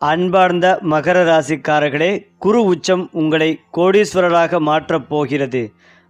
அன்பார்ந்த மகர ராசிக்காரர்களே குரு உச்சம் உங்களை கோடீஸ்வரராக மாற்றப் போகிறது.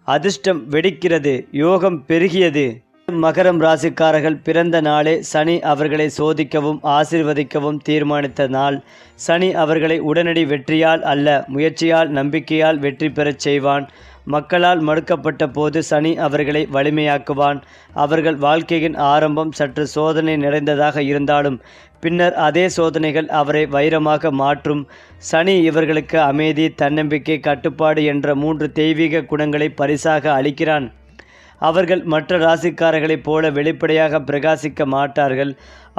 அதிர்ஷ்டம் வெடிக்கிறது யோகம் பெருகியது. மகரம் ராசிக்காரர்கள் பிறந்த நாளே சனி அவர்களை சோதிக்கவும் ஆசிர்வதிக்கவும் தீர்மானித்த நாள். சனி அவர்களை உடனடி வெற்றியால் அல்ல முயற்சியால் நம்பிக்கையால் வெற்றி பெறச் செய்வான். மக்களால் மறுக்கப்பட்ட போது சனி அவர்களை வலிமையாக்குவான். அவர்கள் வாழ்க்கையின் ஆரம்பம் சற்று சோதனை நிறைந்ததாக இருந்தாலும் பின்னர் அதே சோதனைகள் அவரை வைரமாக மாற்றும். சனி இவர்களுக்கு அமைதி தன்னம்பிக்கை கட்டுப்பாடு என்ற மூன்று தெய்வீக குணங்களை பரிசாக அளிக்கிறான். அவர்கள் மற்ற ராசிக்காரர்களைப் போல வெளிப்படையாக பிரகாசிக்க மாட்டார்கள்.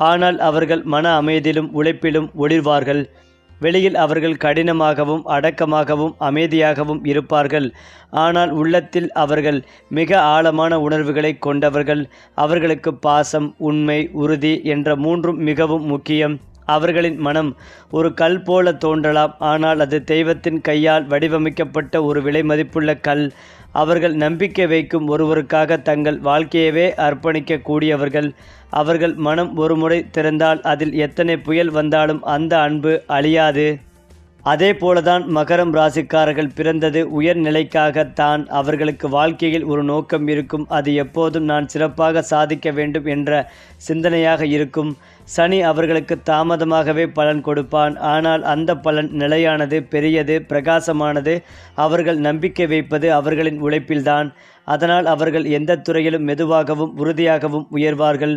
ஆனால் அவர்கள் மன அமைதியிலும் உழைப்பிலும் ஒளிர்வார்கள். வெளியில் அவர்கள் கடினமாகவும் அடக்கமாகவும் அமைதியாகவும் இருப்பார்கள். ஆனால் உள்ளத்தில் அவர்கள் மிக ஆழமான உணர்வுகளை கொண்டவர்கள். அவர்களுக்கு பாசம் உண்மை உறுதி என்ற மூன்றும் மிகவும் முக்கியம். அவர்களின் மனம் ஒரு கல் போல தோன்றலாம். ஆனால் அது தெய்வத்தின் கையால் வடிவமைக்கப்பட்ட ஒரு விலை மதிப்புள்ள கல். அவர்கள் நம்பிக்கை வைக்கும் ஒருவருக்காக தங்கள் வாழ்க்கையவே அர்ப்பணிக்க கூடியவர்கள் அவர்கள் மனம் ஒருமுறை திறந்தால் அதில் எத்தனை புயல் வந்தாலும் அந்த அன்பு அழியாது. அதே போலதான் மகரம் ராசிக்காரர்கள் பிறந்தது உயர்நிலைக்காகத்தான். அவர்களுக்கு வாழ்க்கையில் ஒரு நோக்கம் இருக்கும். அது எப்போதும் நான் சிறப்பாக சாதிக்க வேண்டும் என்ற சிந்தனையாக இருக்கும். சனி அவர்களுக்கு தாமதமாகவே பலன் கொடுப்பான். ஆனால் அந்த பலன் நிலையானது பெரியது பிரகாசமானது. அவர்கள் நம்பிக்கை வைப்பது அவர்களின் உழைப்பில்தான். அதனால் அவர்கள் எந்த துறையிலும் மெதுவாகவும் உறுதியாகவும் உயர்வார்கள்.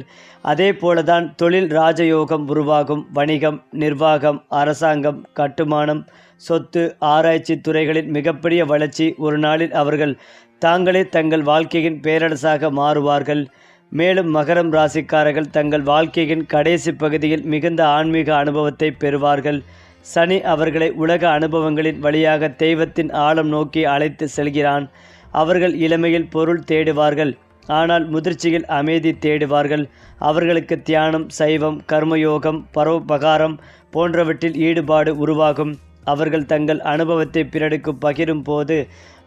அதே போலதான் தொழில் ராஜயோகம் உருவாகும். வணிகம் நிர்வாகம் அரசாங்கம் கட்டுமானம் சொத்து ஆராய்ச்சி துறைகளின் மிகப்பெரிய வளர்ச்சி ஒரு நாளில் அவர்கள் தாங்களே தங்கள் வாழ்க்கையின் பேரரசாக மாறுவார்கள். மேலும் மகரம் ராசிக்காரர்கள் தங்கள் வாழ்க்கையின் கடைசி பகுதியில் மிகுந்த ஆன்மீக அனுபவத்தை பெறுவார்கள். சனி அவர்களை உலக அனுபவங்களின் வழியாக தெய்வத்தின் ஆழம் நோக்கி அழைத்து செல்கிறான். அவர்கள் இளமையில் பொருள் தேடுவார்கள். ஆனால் முதிர்ச்சியில் அமைதி தேடுவார்கள். அவர்களுக்கு தியானம் சைவம் கர்மயோகம் பரோபகாரம் போன்றவற்றில் ஈடுபாடு உருவாகும். அவர்கள் தங்கள் அனுபவத்தை பிறருக்கு பகிரும் போது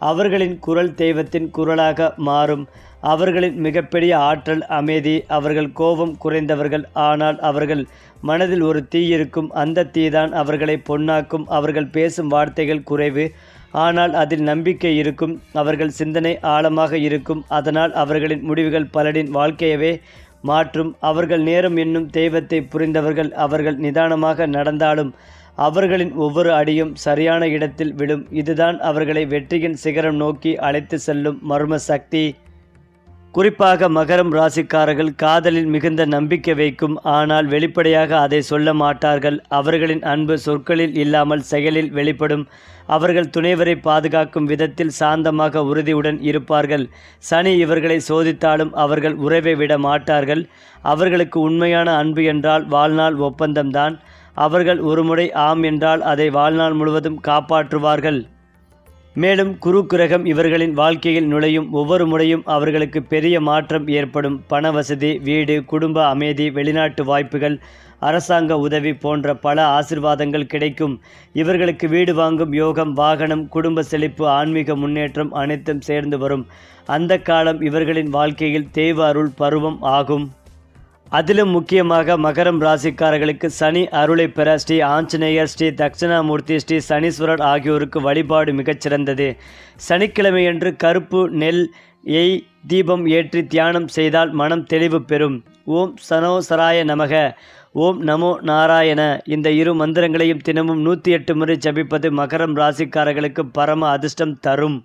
அவர்களின் குரல் தெய்வத்தின் குரலாக மாறும். அவர்களின் மிகப்பெரிய ஆற்றல் அமைதி அவர்கள் கோபம் குறைந்தவர்கள். ஆனால் அவர்கள் மனதில் ஒரு தீ இருக்கும். அந்த தீதான் அவர்களை பொன்னாக்கும். அவர்கள் பேசும் வார்த்தைகள் குறைவு. ஆனால் அதில் நம்பிக்கை இருக்கும். அவர்கள் சிந்தனை ஆழமாக இருக்கும். அதனால் அவர்களின் முடிவுகள் பலரின் வாழ்க்கையவே மாற்றும். அவர்கள் நேரம் என்னும் தெய்வத்தை புரிந்தவர்கள் அவர்கள் நிதானமாக நடந்தாலும் அவர்களின் ஒவ்வொரு அடியும் சரியான இடத்தில் விடும் இதுதான் அவர்களை வெற்றியின் சிகரம் நோக்கி அழைத்து செல்லும் மர்ம சக்தி. குறிப்பாக மகரம் ராசிக்காரர்கள் காதலில் மிகுந்த நம்பிக்கை வைக்கும் ஆனால் வெளிப்படையாக அதை சொல்ல மாட்டார்கள். அவர்களின் அன்பு சொற்களில் இல்லாமல் செயலில் வெளிப்படும். அவர்கள் துணைவரை பாதுகாக்கும் விதத்தில் சாந்தமாக உறுதியுடன் இருப்பார்கள். சனி இவர்களை சோதித்தாலும் அவர்கள் உறவை விட மாட்டார்கள். அவர்களுக்கு உண்மையான அன்பு என்றால் வாழ்நாள் ஒப்பந்தம்தான். அவர்கள் ஒருமுறை ஆம் என்றால் அதை வாழ்நாள் முழுவதும் காப்பாற்றுவார்கள். மேலும் குரு கிரகம் இவர்களின் வாழ்க்கையில் நுழையும் ஒவ்வொரு முறையும் அவர்களுக்கு பெரிய மாற்றம் ஏற்படும். பண வசதி வீடு குடும்ப அமைதி வெளிநாட்டு வாய்ப்புகள் அரசாங்க உதவி போன்ற பல ஆசிர்வாதங்கள் கிடைக்கும். இவர்களுக்கு வீடு வாங்கும் யோகம் வாகனம் குடும்ப செழிப்பு ஆன்மீக முன்னேற்றம் அனைத்தும் சேர்ந்து வரும். அந்த காலம் இவர்களின் வாழ்க்கையில் தெய்வ அருள் பருவம் ஆகும். அதிலும் முக்கியமாக மகரம் ராசிக்காரர்களுக்கு சனி அருளை பெற ஸ்ரீ ஆஞ்சநேயர் ஸ்ரீ தட்சிணாமூர்த்தி ஸ்ரீ சனீஸ்வரர் ஆகியோருக்கு வழிபாடு மிகச்சிறந்தது. சனிக்கிழமையன்று கருப்பு நெல் எய் தீபம் ஏற்றி தியானம் செய்தால் மனம் தெளிவு பெறும். ஓம் சனோசராய நமக. ஓம் நமோ நாராயண. இந்த இரு மந்திரங்களையும் தினமும் நூற்றி எட்டு முறை ஜபிப்பது மகரம் ராசிக்காரர்களுக்கு பரம அதிர்ஷ்டம் தரும்.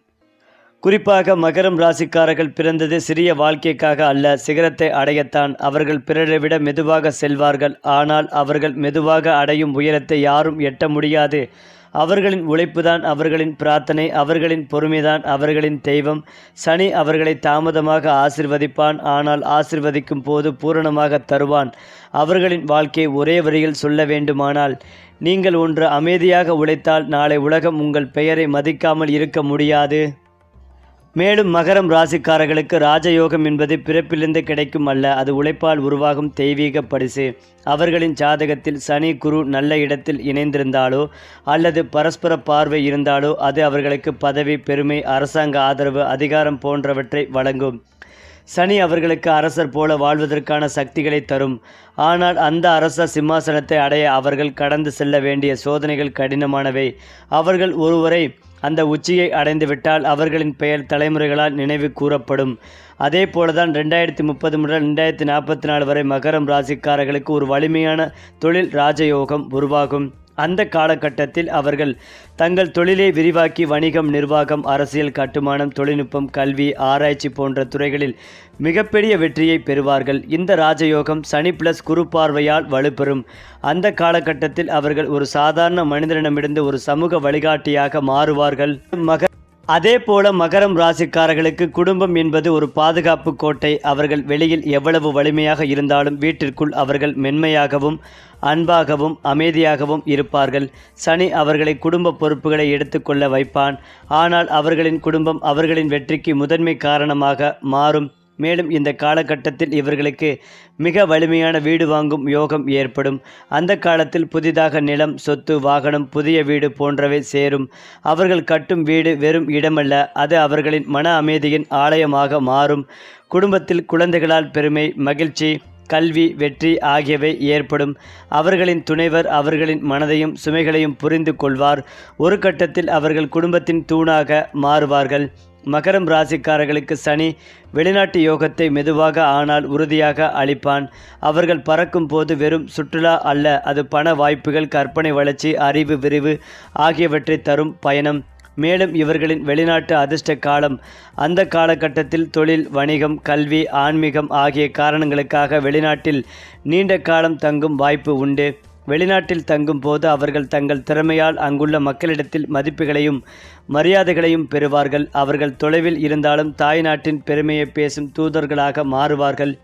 குறிப்பாக மகரம் ராசிக்காரர்கள் பிறந்தது சிறிய வாழ்க்கைக்காக அல்ல சிகரத்தை அடையத்தான். அவர்கள் பிறரை விட மெதுவாக செல்வார்கள். ஆனால் அவர்கள் மெதுவாக அடையும் உயரத்தை யாரும் எட்ட முடியாது. அவர்களின் உழைப்புதான் அவர்களின் பிரார்த்தனை அவர்களின் பொறுமைதான் அவர்களின் தெய்வம். சனி அவர்களை தாமதமாக ஆசிர்வதிப்பான் ஆனால் ஆசிர்வதிக்கும் போது பூரணமாக தருவான். அவர்களின் வாழ்க்கை ஒரே வரியில் சொல்ல வேண்டுமானால் நீங்கள் ஒன்று அமைதியாக உழைத்தால் நாளை உலகம் உங்கள் பெயரை மதிக்காமல் இருக்க முடியாது. மேலும் மகரம் ராசிக்காரர்களுக்கு ராஜயோகம் என்பது பிறப்பிலிருந்து கிடைக்கும் அல்ல அது உழைப்பால் உருவாகும் தெய்வீக பரிசு. அவர்களின் ஜாதகத்தில் சனி குரு நல்ல இடத்தில் இணைந்திருந்தாலோ அல்லது பரஸ்பர பார்வை இருந்தாலோ அது அவர்களுக்கு பதவி பெருமை அரசாங்க ஆதரவு அதிகாரம் போன்றவற்றை வழங்கும். சனி அவர்களுக்கு அரசர் போல வாழ்வதற்கான சக்திகளை தரும். ஆனால் அந்த அரச சிம்மாசனத்தை அடைய அவர்கள் கடந்து செல்ல வேண்டிய சோதனைகள் கடினமானவை. அவர்கள் ஒருவரை அந்த உச்சியை அடைந்துவிட்டால் அவர்களின் பெயர் தலைமுறைகளால் நினைவு கூறப்படும். அதே போலதான் ரெண்டாயிரத்தி முப்பது முதல் ரெண்டாயிரத்தி நாற்பத்தி நாலு வரை மகரம் ராசிக்காரர்களுக்கு ஒரு வலிமையான தொழில் ராஜயோகம் உருவாகும். அந்த காலகட்டத்தில் அவர்கள் தங்கள் தொழிலை விரிவாக்கி வணிகம் நிர்வாகம் அரசியல் கட்டுமானம் தொழில்நுட்பம் கல்வி ஆராய்ச்சி போன்ற துறைகளில் மிகப்பெரிய வெற்றியை பெறுவார்கள். இந்த ராஜயோகம் சனி பிளஸ் குரு பார்வையால் வலுப்பெறும். அந்த காலகட்டத்தில் அவர்கள் ஒரு சாதாரண மனிதனிடமிருந்து ஒரு சமூக வழிகாட்டியாக மாறுவார்கள். மக அதே போல மகரம் ராசிக்காரர்களுக்கு குடும்பம் என்பது ஒரு பாதுகாப்பு கோட்டை. அவர்கள் வெளியில் எவ்வளவு வலிமையாக இருந்தாலும் வீட்டிற்குள் அவர்கள் மென்மையாகவும் அன்பாகவும் அமைதியாகவும் இருப்பார்கள். சனி அவர்களை குடும்ப பொறுப்புகளை எடுத்துக்கொள்ள வைப்பான். ஆனால் அவர்களின் குடும்பம் அவர்களின் வெற்றிக்கு முதன்மை காரணமாக மாறும். மேலும் இந்த காலகட்டத்தில் இவர்களுக்கு மிக வலிமையான வீடு வாங்கும் யோகம் ஏற்படும். அந்த காலத்தில் புதிதாக நிலம் சொத்து வாகனம் புதிய வீடு போன்றவை சேரும். அவர்கள் கட்டும் வீடு வெறும் இடமல்ல அது அவர்களின் மன அமைதியின் ஆலயமாக மாறும். குடும்பத்தில் குழந்தைகளால் பெருமை மகிழ்ச்சி கல்வி வெற்றி ஆகியவை ஏற்படும். அவர்களின் துணைவர் அவர்களின் மனதையும் சுமைகளையும் புரிந்து கொள்வார். ஒரு கட்டத்தில் அவர்கள் குடும்பத்தின் தூணாக மாறுவார்கள். மகரம் ராசிக்காரர்களுக்கு சனி வெளிநாட்டு யோகத்தை மெதுவாக ஆனால் உறுதியாக அளிப்பான். அவர்கள் பறக்கும் போது வெறும் சுற்றுலா அல்ல அது பண வாய்ப்புகள் கற்பனை வளர்ச்சி அறிவு விரிவு ஆகியவற்றை தரும் பயணம். மேலும் இவர்களின் வெளிநாட்டு அதிர்ஷ்ட காலம் அந்த காலகட்டத்தில் தொழில் வணிகம் கல்வி ஆன்மீகம் ஆகிய காரணங்களுக்காக வெளிநாட்டில் நீண்ட காலம் தங்கும் வாய்ப்பு உண்டு. வெளிநாட்டில் தங்கும் போது அவர்கள் தங்கள் திறமையால் அங்குள்ள மக்களிடத்தில் மதிப்புகளையும் மரியாதைகளையும் பெறுவார்கள். அவர்கள் தொலைவில் இருந்தாலும் தாய் நாட்டின் பெருமையை பேசும் தூதர்களாக மாறுவார்கள்.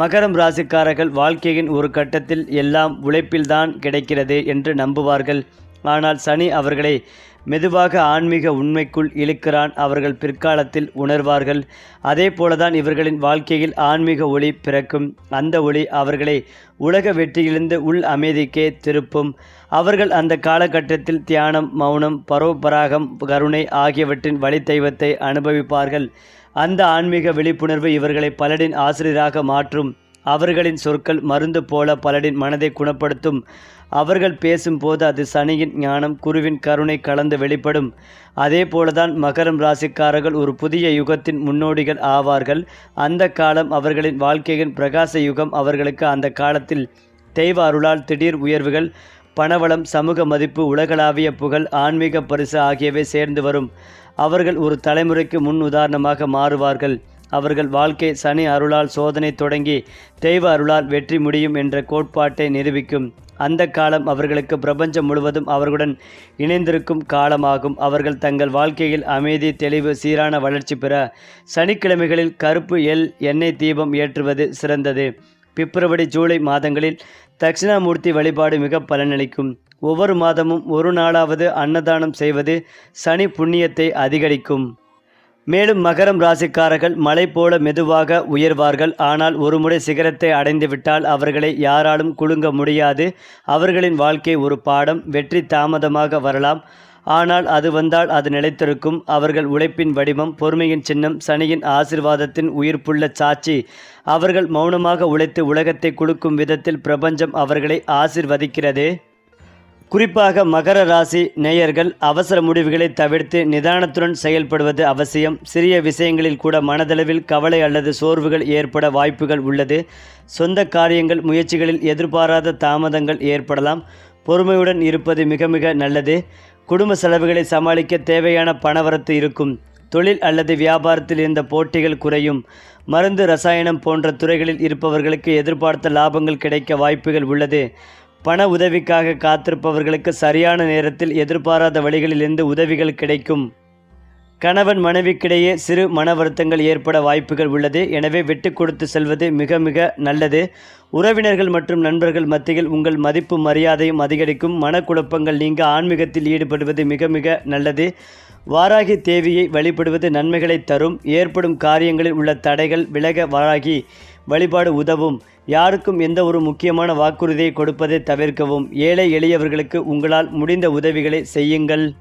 மகரம் ராசிக்காரர்கள் வாழ்க்கையின் ஒரு கட்டத்தில் எல்லாம் உழைப்பில்தான் கிடைக்கிறது என்று நம்புவார்கள். ஆனால் சனி அவர்களை மெதுவாக ஆன்மீக உண்மைக்குள் இழுக்கிறான். அவர்கள் பிற்காலத்தில் உணர்வார்கள். அதே போலதான் இவர்களின் வாழ்க்கையில் ஆன்மீக ஒளி பிறக்கும். அந்த ஒளி அவர்களை உலக வெற்றியிலிருந்து உள் அமைதிக்கே திருப்பும். அவர்கள் அந்த காலகட்டத்தில் தியானம் மௌனம் பரோபராகம் கருணை ஆகியவற்றின் வழித்தெய்வத்தை அனுபவிப்பார்கள். அந்த ஆன்மீக விழிப்புணர்வு இவர்களை பலரின் ஆசிரியராக மாற்றும். அவர்களின் சொற்கள் மருந்து போல பலரின் மனதை குணப்படுத்தும். அவர்கள் பேசும்போது அது சனியின் ஞானம் குருவின் கருணை கலந்து வெளிப்படும். அதே போலதான் மகரம் ராசிக்காரர்கள் ஒரு புதிய யுகத்தின் முன்னோடிகள் ஆவார்கள். அந்த காலம் அவர்களின் வாழ்க்கையின் பிரகாச யுகம். அவர்களுக்கு அந்த காலத்தில் தெய்வ அருளால் திடீர் உயர்வுகள் பணவளம் சமூக மதிப்பு உலகளாவிய புகழ் ஆன்மீக பரிசு ஆகியவை சேர்ந்து வரும். அவர்கள் ஒரு தலைமுறைக்கு முன் உதாரணமாக மாறுவார்கள். அவர்கள் வாழ்க்கை சனி அருளால் சோதனை தொடங்கி தெய்வ அருளால் வெற்றி முடியும் என்ற கோட்பாட்டை நிரூபிக்கும். அந்த காலம் அவர்களுக்கு பிரபஞ்சம் முழுவதும் அவர்களுடன் இணைந்திருக்கும் காலமாகும். அவர்கள் தங்கள் வாழ்க்கையில் அமைதி தெளிவு சீரான வளர்ச்சி பெற சனிக்கிழமைகளில் கருப்பு எல் எண்ணெய் தீபம் ஏற்றுவது சிறந்தது. பிப்ரவரி ஜூலை மாதங்களில் தட்சிணாமூர்த்தி வழிபாடு மிக பலனளிக்கும். ஒவ்வொரு மாதமும் ஒரு நாளாவது அன்னதானம் செய்வது சனி புண்ணியத்தை அதிகரிக்கும். மேலும் மகரம் ராசிக்காரர்கள் மலை போல மெதுவாக உயர்வார்கள். ஆனால் ஒருமுறை சிகரத்தை அடைந்துவிட்டால் அவர்களை யாராலும் குலுங்க முடியாது. அவர்களின் வாழ்க்கை ஒரு பாடம் வெற்றி தாமதமாக வரலாம். ஆனால் அது வந்தால் அது நிலைத்திருக்கும். அவர்கள் உழைப்பின் வடிவம் பொறுமையின் சின்னம் சனியின் ஆசிர்வாதத்தின் உயிர்ப்புள்ள சாட்சி. அவர்கள் மௌனமாக உழைத்து உலகத்தை குலுக்கும் விதத்தில் பிரபஞ்சம் அவர்களை ஆசிர்வதிக்கிறது. குறிப்பாக மகர ராசி நேயர்கள் அவசர முடிவுகளை தவிர்த்து நிதானத்துடன் செயல்படுவது அவசியம். சிறிய விஷயங்களில் கூட மனதளவில் கவலை அல்லது சோர்வுகள் ஏற்பட வாய்ப்புகள் உள்ளது. சொந்த காரியங்கள் முயற்சிகளில் எதிர்பாராத தாமதங்கள் ஏற்படலாம். பொறுமையுடன் இருப்பது மிக மிக நல்லது. குடும்ப செலவுகளை சமாளிக்க தேவையான பணவரத்து இருக்கும். தொழில் அல்லது வியாபாரத்தில் இருந்த போட்டிகள் குறையும். மருந்து ரசாயனம் போன்ற துறைகளில் இருப்பவர்களுக்கு எதிர்பார்த்த லாபங்கள் கிடைக்க வாய்ப்புகள் உள்ளது. பண உதவிக்காக காத்திருப்பவர்களுக்கு சரியான நேரத்தில் எதிர்பாராத வழிகளிலிருந்து உதவிகள் கிடைக்கும். கணவன் மனைவிக்கிடையே சிறு மன வருத்தங்கள் ஏற்பட வாய்ப்புகள் உள்ளது. எனவே விட்டு கொடுத்து செல்வது மிக மிக நல்லது. உறவினர்கள் மற்றும் நண்பர்கள் மத்தியில் உங்கள் மதிப்பு மரியாதையும் அதிகரிக்கும். மனக்குழப்பங்கள் நீங்க ஆன்மீகத்தில் ஈடுபடுவது மிக மிக நல்லது. வாராகி தேவியை வழிபடுவது நன்மைகளை தரும். ஏற்படும் காரியங்களில் உள்ள தடைகள் விலக வாராகி வழிபாடு உதவும். யாருக்கும் எந்த ஒரு முக்கியமான வாக்குறுதியை கொடுப்பதை தவிர்க்கவும். ஏழை எளியவர்களுக்கு உங்களால் முடிந்த உதவிகளை செய்யுங்கள்.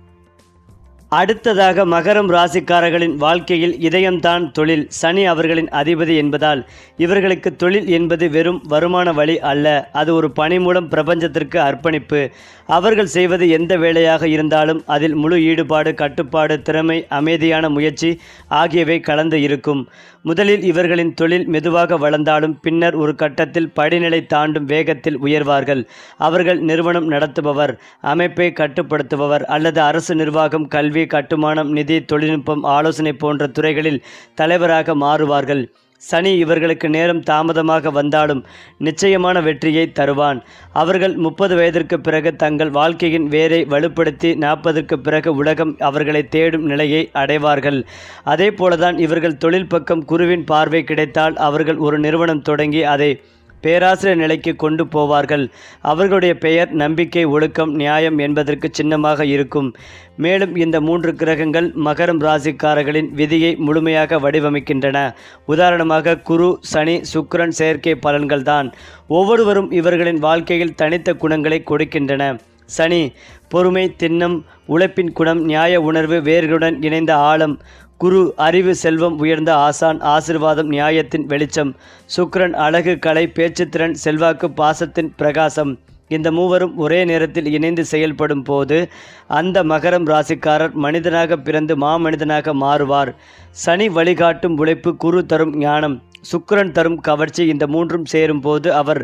அடுத்ததாக மகரம் ராசிக்காரர்களின் வாழ்க்கையில் இதயம்தான் தொழில். சனி அவர்களின் அதிபதி என்பதால் இவர்களுக்கு தொழில் என்பது வெறும் வருமான வழி அல்ல. அது ஒரு பணி மூலம் பிரபஞ்சத்திற்கு அர்ப்பணிப்பு. அவர்கள் செய்வது எந்த வேலையாக இருந்தாலும் அதில் முழு ஈடுபாடு கட்டுப்பாடு திறமை அமைதியான முயற்சி ஆகியவை கலந்து இருக்கும். முதலில் இவர்களின் தொழில் மெதுவாக வளர்ந்தாலும் பின்னர் ஒரு கட்டத்தில் படிநிலை தாண்டும் வேகத்தில் உயர்வார்கள். அவர்கள் நிறுவனம் நடத்துபவர் அமைப்பை கட்டுப்படுத்துபவர் அல்லது அரசு நிர்வாகம் கல்வி கட்டுமானம் நிதி தொழில்நுட்பம் ஆலோசனை போன்ற துறைகளில் தலைவராக மாறுவார்கள். சனி இவர்களுக்கு நேரம் தாமதமாக வந்தாலும் நிச்சயமான வெற்றியை தருவான். அவர்கள் முப்பது வயதிற்கு பிறகு தங்கள் வாழ்க்கையின் வேரை வலுப்படுத்தி நாற்பதற்கு பிறகு உலகம் அவர்களை தேடும் நிலையை அடைவார்கள். அதே போலதான் இவர்கள் தொழில் பக்கம் குருவின் பார்வை கிடைத்தால் அவர்கள் ஒரு நிறுவனம் தொடங்கி அதை பேராசிரியர் நிலைக்கு கொண்டு போவார்கள். அவர்களுடைய பெயர் நம்பிக்கை ஒழுக்கம் நியாயம் என்பதற்கு சின்னமாக இருக்கும். மேலும் இந்த மூன்று கிரகங்கள் மகரம் ராசிக்காரர்களின் விதியை முழுமையாக வடிவமைக்கின்றன. உதாரணமாக குரு சனி சுக்கரன் செயற்கை பலன்கள்தான். ஒவ்வொருவரும் இவர்களின் வாழ்க்கையில் தனித்த குணங்களை கொடுக்கின்றன. சனி பொறுமை திண்ணம் உழைப்பின் குணம் நியாய உணர்வு வேர்களுடன் இணைந்த ஆழம். குரு அறிவு செல்வம் உயர்ந்த ஆசான் ஆசிர்வாதம் நியாயத்தின் வெளிச்சம் சுக்கிரன் அழகு கலை பேச்சுத்திறன் செல்வாக்கு பாசத்தின் பிரகாசம். இந்த மூவரும் ஒரே நேரத்தில் இணைந்து செயல்படும் போது அந்த மகரம் ராசிக்காரர் மனிதனாக பிறந்து மாமனிதனாக மாறுவார். சனி வழிகாட்டும் உழைப்பு குரு தரும் ஞானம். சுக்கரன் தரும் கவர்ச்சி இந்த மூன்றும் சேரும் போது அவர்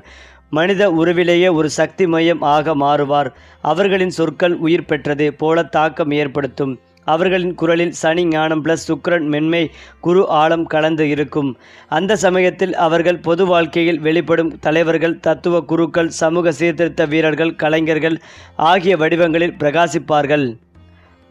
மனித உருவிலேயே ஒரு சக்தி மையம் ஆக மாறுவார். அவர்களின் சொற்கள் உயிர் பெற்றது போல தாக்கம் ஏற்படுத்தும். அவர்களின் குரலில் சனி ஞானம் பிளஸ் சுக்கிரன் மென்மை குரு ஆழம் கலந்து இருக்கும். அந்த சமயத்தில் அவர்கள் பொது வாழ்க்கையில் வெளிப்படும் தலைவர்கள் தத்துவ குருக்கள் சமூக சீர்திருத்த வீரர்கள் கலைஞர்கள் ஆகிய வடிவங்களில் பிரகாசிப்பார்கள்.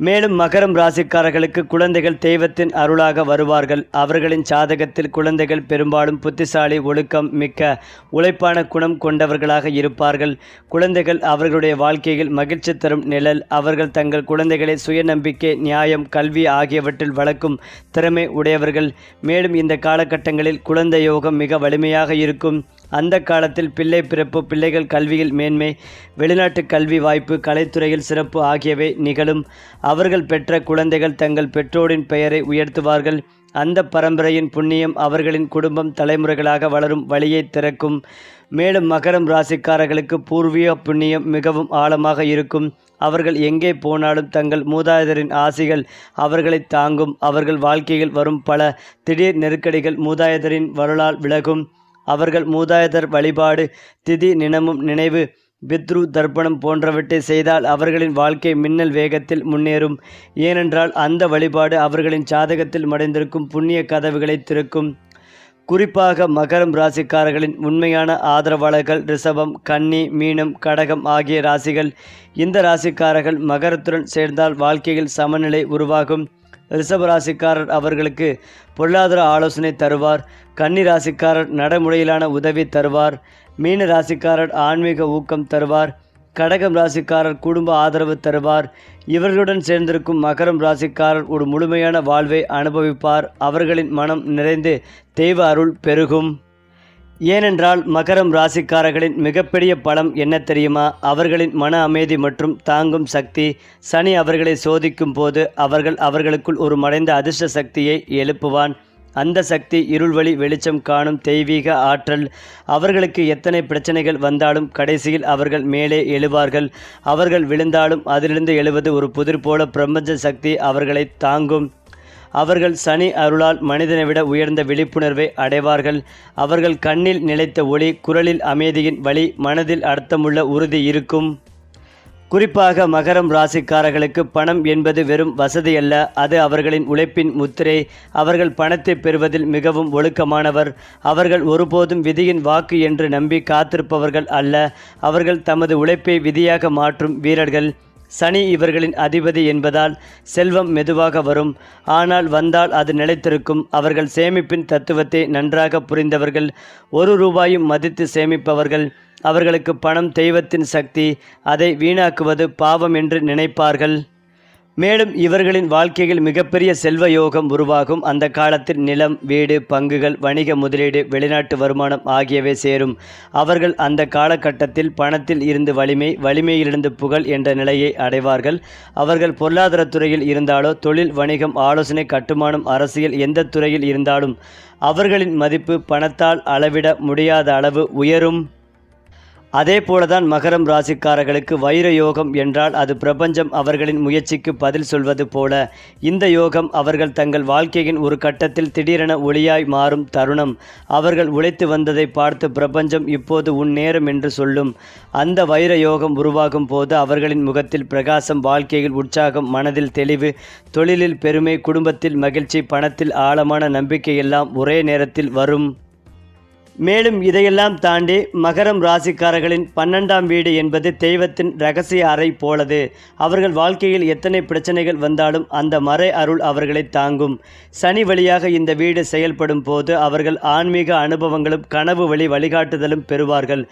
மேலும் மகரம் ராசிக்காரர்களுக்கு குழந்தைகள் தெய்வத்தின் அருளாக வருவார்கள். அவர்களின் சாதகத்தில் குழந்தைகள் பெரும்பாலும் புத்திசாலி ஒழுக்கம் மிக்க உழைப்பான குணம் கொண்டவர்களாக இருப்பார்கள். குழந்தைகள் அவர்களுடைய வாழ்க்கையில் மகிழ்ச்சி தரும் நிழல் அவர்கள் தங்கள் குழந்தைகளை சுயநம்பிக்கை நியாயம் கல்வி ஆகியவற்றில் வளர்க்கும் திறமை உடையவர்கள். மேலும் இந்த காலகட்டங்களில் குழந்தை யோகம் மிக வலிமையாக இருக்கும். அந்த காலத்தில் பிள்ளை பிறப்பு பிள்ளைகள் கல்வியில் மேன்மை வெளிநாட்டு கல்வி வாய்ப்பு கலைத்துறையில் சிறப்பு ஆகியவை நிகழும். அவர்கள் பெற்ற குழந்தைகள் தங்கள் பெற்றோரின் பெயரை உயர்த்துவார்கள். அந்த பரம்பரையின் புண்ணியம் அவர்களின் குடும்பம் தலைமுறைகளாக வளரும் வழியை திறக்கும். மேலும் மகரம் ராசிக்காரர்களுக்கு பூர்வீக புண்ணியம் மிகவும் ஆழமாக இருக்கும். அவர்கள் எங்கே போனாலும் தங்கள் மூதாதையரின் ஆசிகள் அவர்களை தாங்கும். அவர்கள் வாழ்க்கையில் வரும் பல திடீர் நெருக்கடிகள் மூதாதையரின் வரலால் விலகும். அவர்கள் மூதாயதர் வழிபாடு திதி நினமும் நினைவு பித்ரு தர்ப்பணம் போன்றவற்றை செய்தால் அவர்களின் வாழ்க்கை மின்னல் வேகத்தில் முன்னேறும். ஏனென்றால் அந்த வழிபாடு அவர்களின் சாதகத்தில் மடைந்திருக்கும் புண்ணிய கதவுகளை திறக்கும். குறிப்பாக மகரம் ராசிக்காரர்களின் உண்மையான ஆதரவாளர்கள் ரிஷபம் கன்னி மீனம் கடகம் ஆகிய ராசிகள் இந்த ராசிக்காரர்கள் மகரத்துடன் சேர்ந்தால் வாழ்க்கையில் சமநிலை உருவாகும். ரிஷப ராசிக்காரர் அவர்களுக்கு பொருளாதார ஆலோசனை தருவார் கன்னி ராசிக்காரர் நடைமுறையிலான உதவி தருவார் மீன ராசிக்காரர் ஆன்மீக ஊக்கம் தருவார் கடகம் ராசிக்காரர் குடும்ப ஆதரவு தருவார் இவர்களுடன் சேர்ந்திருக்கும் மகரம் ராசிக்காரர் ஒரு முழுமையான வாழ்வை அனுபவிப்பார் அவர்களின் மனம் நிறைந்து தெய்வ அருள் பெருகும். ஏனென்றால் மகரம் ராசிக்காரர்களின் மிகப்பெரிய பலம் என்ன தெரியுமா? அவர்களின் மன அமைதி மற்றும் தாங்கும் சக்தி. சனி அவர்களை சோதிக்கும் போது அவர்கள் அவர்களுக்குள் ஒரு மறைந்த அதிர்ஷ்ட சக்தியை எழுப்புவான். அந்த சக்தி இருள்வழி வெளிச்சம் காணும் தெய்வீக ஆற்றல். அவர்களுக்கு எத்தனை பிரச்சனைகள் வந்தாலும் கடைசியில் அவர்கள் மேலே எழுவார்கள். அவர்கள் விழுந்தாலும் அதிலிருந்து எழுவது ஒரு புதிர் போல பிரபஞ்ச சக்தி அவர்களை தாங்கும். அவர்கள் சனி அருளால் மனிதனை விட உயர்ந்த விழிப்புணர்வை அடைவார்கள். அவர்கள் கண்ணில் நிலைத்த ஒளி குரலில் அமைதியின் வழி மனதில் அர்த்தமுள்ள உறுதி இருக்கும். குறிப்பாக மகரம் ராசிக்காரர்களுக்கு பணம் என்பது வெறும் வசதியல்ல அது அவர்களின் உழைப்பின் முத்திரை. அவர்கள் பணத்தை பெறுவதில் மிகவும் ஒழுக்கமானவர். அவர்கள் ஒருபோதும் விதியின் வாக்கு என்று நம்பி காத்திருப்பவர்கள் அல்ல. அவர்கள் தமது உழைப்பை விதியாக மாற்றும் வீரர்கள். சனி இவர்களின் அதிபதி என்பதால் செல்வம் மெதுவாக வரும். ஆனால் வந்தால் அது நிலைத்திருக்கும். அவர்கள் சேமிப்பின் தத்துவத்தை நன்றாக புரிந்தவர்கள் ஒரு ரூபாயும் மதித்து சேமிப்பவர்கள். அவர்களுக்கு பணம் தெய்வத்தின் சக்தி அதை வீணாக்குவது பாவம் என்று நினைப்பார்கள். மேலும் இவர்களின் வாழ்க்கையில் மிகப்பெரிய செல்வ யோகம் உருவாகும். அந்த காலத்தில் நிலம் வீடு பங்குகள் வணிக முதலீடு வெளிநாட்டு வருமானம் ஆகியவை சேரும். அவர்கள் அந்த காலகட்டத்தில் பணத்தில் இருந்து வலிமை வலிமையிலிருந்து புகழ் என்ற நிலையை அடைவார்கள். அவர்கள் பொருளாதாரத்துறையில் இருந்தாலோ தொழில் வணிகம் ஆலோசனை கட்டுமானம் அரசியல் எந்த துறையில் இருந்தாலும் அவர்களின் மதிப்பு பணத்தால் அளவிட முடியாத அளவு உயரும். அதே போலதான் மகரம் ராசிக்காரர்களுக்கு வைர யோகம் என்றால் அது பிரபஞ்சம் அவர்களின் முயற்சிக்கு பதில் சொல்வது போல இந்த யோகம் அவர்கள் தங்கள் வாழ்க்கையின் ஒரு கட்டத்தில் திடீரென ஒளியாய் மாறும் தருணம். அவர்கள் உழைத்து வந்ததை பார்த்து பிரபஞ்சம் இப்போது உன் நேரம் என்று சொல்லும். அந்த வைர யோகம் உருவாகும் போது அவர்களின் முகத்தில் பிரகாசம் வாழ்க்கையில் உற்சாகம் மனதில் தெளிவு தொழிலில் பெருமை குடும்பத்தில் மகிழ்ச்சி பணத்தில் ஆழமான நம்பிக்கை எல்லாம் ஒரே நேரத்தில் வரும். மேலும் இதையெல்லாம் தாண்டி மகரம் ராசிக்காரர்களின் பன்னெண்டாம் வீடு என்பது தெய்வத்தின் ரகசிய அறை போலது. அவர்கள் வாழ்க்கையில் எத்தனை பிரச்சனைகள் வந்தாலும் அந்த மறை அருள் அவர்களை தாங்கும். சனி வழியாக இந்த வீடு செயல்படும் போது அவர்கள் ஆன்மீக அனுபவங்களும் கனவு வழி வழிகாட்டுதலும் பெறுவார்கள்.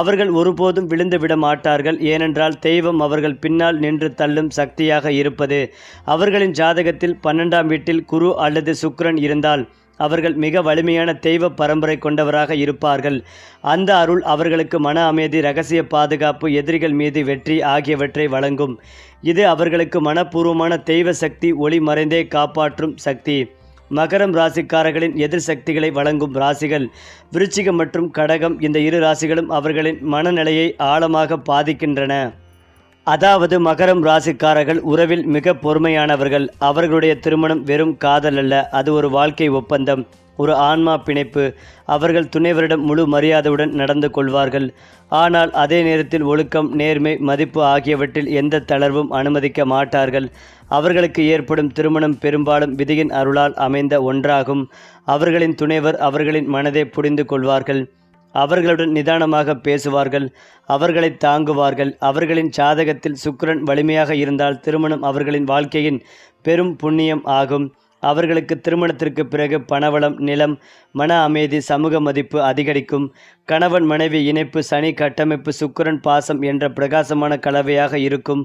அவர்கள் ஒருபோதும் விழுந்து விட மாட்டார்கள். ஏனென்றால் தெய்வம் அவர்கள் பின்னால் நின்று தள்ளும் சக்தியாக இருப்பது. அவர்களின் ஜாதகத்தில் பன்னெண்டாம் வீட்டில் குரு அல்லது சுக்ரன் இருந்தால் அவர்கள் மிக வலிமையான தெய்வ பரம்பரை கொண்டவராக இருப்பார்கள். அந்த அருள் அவர்களுக்கு மன அமைதி ரகசிய பாதுகாப்பு எதிரிகள் மீது வெற்றி ஆகியவற்றை வழங்கும். இது அவர்களுக்கு மனப்பூர்வமான தெய்வ சக்தி ஒளி மறைந்தே காப்பாற்றும் சக்தி. மகரம் ராசிக்காரர்களின் எதிர் சக்திகளை வழங்கும் ராசிகள். விருச்சிகம் மற்றும் கடகம் இந்த இரு ராசிகளும் அவர்களின் மனநிலையை ஆழமாக பாதிக்கின்றன. அதாவது மகரம் ராசிக்காரர்கள் உறவில் மிக பொறுமையானவர்கள். அவர்களுடைய திருமணம் வெறும் காதல் அல்ல அது ஒரு வாழ்க்கை ஒப்பந்தம் ஒரு ஆன்மா பிணைப்பு. அவர்கள் துணைவரிடம் முழு மரியாதையுடன் நடந்து கொள்வார்கள். ஆனால் அதே நேரத்தில் ஒழுக்கம் நேர்மை மதிப்பு ஆகியவற்றில் எந்த தளர்வும் அனுமதிக்க மாட்டார்கள். அவர்களுக்கு ஏற்படும் திருமணம் பெரும்பாலும் விதியின் அருளால் அமைந்த ஒன்றாகும். அவர்களின் துணைவர் அவர்களின் மனதை புரிந்து கொள்வார்கள். அவர்களுடன் நிதானமாக பேசுவார்கள் அவர்களை தாங்குவார்கள். அவர்களின் ஜாதகத்தில் சுக்கிரன் வலிமையாக இருந்தால் திருமணம் அவர்களின் வாழ்க்கையின் பெரும் புண்ணியம் ஆகும். அவர்களுக்கு திருமணத்திற்கு பிறகு பணவளம் நிலம் மன அமைதி சமூக மதிப்பு அதிகரிக்கும். கணவன் மனைவி இணைப்பு சனி கட்டமைப்பு சுக்கிரன் பாசம் என்ற பிரகாசமான கலவையாக இருக்கும்.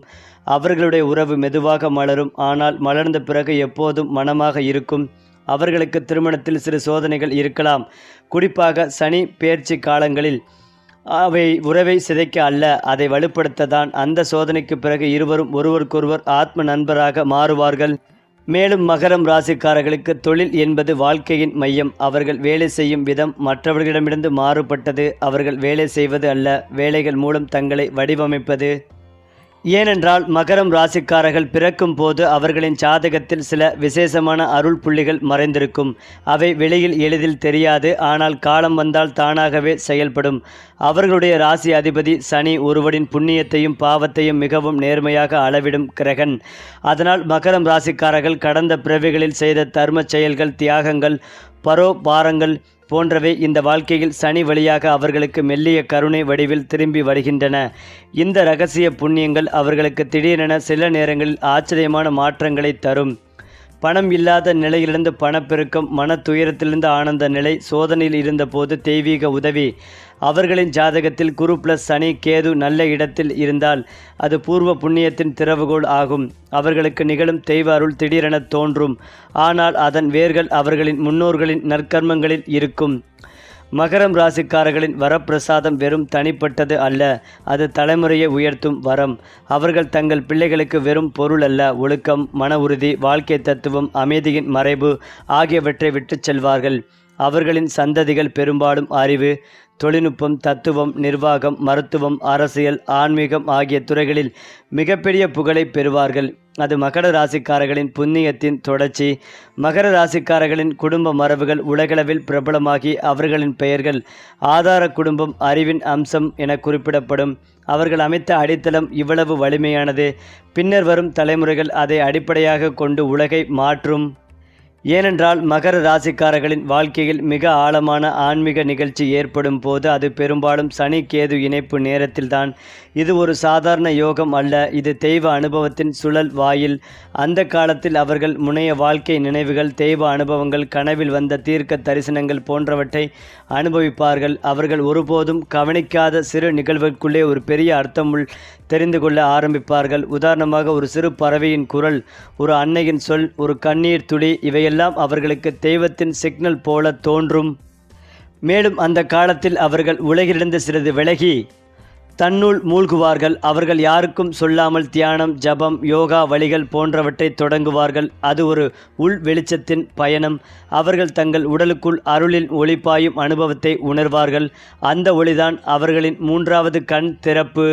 அவர்களுடைய உறவு மெதுவாக மலரும். ஆனால் மலர்ந்த பிறகு எப்போதும் மனமாக இருக்கும். அவர்களுக்கு திருமணத்தில் சிறு சோதனைகள் இருக்கலாம். குறிப்பாக சனி பேர்ச்சி காலங்களில் அவை உறவை சிதைக்க அல்ல அதை வலுப்படுத்ததான் அந்த சோதனைக்கு பிறகு இருவரும் ஒருவருக்கொருவர் ஆத்ம நண்பராக மாறுவார்கள். மேலும் மகரம் ராசிக்காரர்களுக்கு தொழில் என்பது வாழ்க்கையின் மையம். அவர்கள் வேலை செய்யும் விதம் மற்றவர்களிடமிருந்து மாறுபட்டது. அவர்கள் வேலை செய்வது அல்ல வேலைகள் மூலம் தங்களை வடிவமைப்பது. ஏனென்றால் மகரம் ராசிக்காரர்கள் பிறக்கும் போது அவர்களின் ஜாதகத்தில் சில விசேஷமான அருள் புள்ளிகள் மறைந்திருக்கும். அவை வெளியில் எளிதில் தெரியாது ஆனால் காலம் வந்தால் தானாகவே செயல்படும். அவர்களுடைய ராசி அதிபதி சனி ஒருவரின் புண்ணியத்தையும் பாவத்தையும் மிகவும் நேர்மையாக அளவிடும் கிரகன். அதனால் மகரம் ராசிக்காரர்கள் கடந்த பிறவிகளில் செய்த தர்ம செயல்கள் தியாகங்கள் பரோபாரங்கள் போன்றவை இந்த வாழ்க்கையில் சனி வழியாக அவர்களுக்கு மெல்லிய கருணை வடிவில் திரும்பி வருகின்றன. இந்த ரகசிய புண்ணியங்கள் அவர்களுக்கு திடீரென சில நேரங்களில் ஆச்சரியமான மாற்றங்களை தரும். பணம் இல்லாத நிலையிலிருந்து பணப்பெருக்கம் மன துயரத்திலிருந்து ஆனந்த நிலை சோதனையில் இருந்தபோது தெய்வீக உதவி. அவர்களின் ஜாதகத்தில் குரு பிளஸ் சனி கேது நல்ல இடத்தில் இருந்தால் அது பூர்வ புண்ணியத்தின் திறவுகோள் ஆகும். அவர்களுக்கு நிகழும் தெய்வ அருள் திடீரென தோன்றும். ஆனால் அதன் வேர்கள் அவர்களின் முன்னோர்களின் நற்கர்மங்களில் இருக்கும். மகரம் ராசிக்காரர்களின் வரப்பிரசாதம் வெறும் தனிப்பட்டது அல்ல அது தலைமுறையை உயர்த்தும் வரம். அவர்கள் தங்கள் பிள்ளைகளுக்கு வெறும் பொருள் அல்ல ஒழுக்கம் மன உறுதி வாழ்க்கை தத்துவம் அமைதியின் மறைவு ஆகியவற்றை விட்டுச் செல்வார்கள். அவர்களின் சந்ததிகள் பெரும்பாலும் அறிவு தொழில்நுட்பம் தத்துவம் நிர்வாகம் மருத்துவம் அரசியல் ஆன்மீகம் ஆகிய துறைகளில் மிகப்பெரிய புகழை பெறுவார்கள். அது மகர ராசிக்காரர்களின் புண்ணியத்தின் தொடர்ச்சி. மகர ராசிக்காரர்களின் குடும்ப மரபுகள் உலகளவில் பிரபலமாகி அவர்களின் பெயர்கள் ஆதார குடும்பம் அறிவின் அம்சம் என குறிப்பிடப்படும். அவர்கள் அமைத்த அடித்தளம் இவ்வளவு வலிமையானது. பின்னர் வரும் தலைமுறைகள் அதை அடிப்படையாக கொண்டு உலகை மாற்றும். ஏனென்றால் மகர ராசிக்காரர்களின் வாழ்க்கையில் மிக ஆழமான ஆன்மீக நிகழ்ச்சி ஏற்படும் போது அது பெரும்பாலும் சனி கேது இணைப்பு நேரத்தில்தான். இது ஒரு சாதாரண யோகம் அல்ல. இது தெய்வ அனுபவத்தின் சுழல் வாயில். அந்த காலத்தில் அவர்கள் முனைய வாழ்க்கை நினைவுகள் தெய்வ அனுபவங்கள் கனவில் வந்த தீர்க்க தரிசனங்கள் போன்றவற்றை அனுபவிப்பார்கள். அவர்கள் ஒருபோதும் கவனிக்காத சிறு நிகழ்வுக்குள்ளே ஒரு பெரிய அர்த்தமுள் தெரிந்து கொள்ள ஆரம்பிப்பார்கள். உதாரணமாக ஒரு சிறு பறவையின் குரல் ஒரு அன்னையின் சொல் ஒரு கண்ணீர் துளி எல்லாம் அவர்களுக்கு தெய்வத்தின் சிக்னல் போல தோன்றும். மேலும் அந்த காலத்தில் அவர்கள் உலகிலிருந்து சிறிது விலகி தன்னுள் மூழ்குவார்கள். அவர்கள் யாருக்கும் சொல்லாமல் தியானம் ஜபம் யோகா வழிகள் போன்றவற்றை தொடங்குவார்கள். அது ஒரு உள் வெளிச்சத்தின் பயணம். அவர்கள் தங்கள் உடலுக்குள் அருளின் ஒளிப்பாயும் அனுபவத்தை உணர்வார்கள். அந்த ஒளிதான் அவர்களின் மூன்றாவது கண் திறப்பு.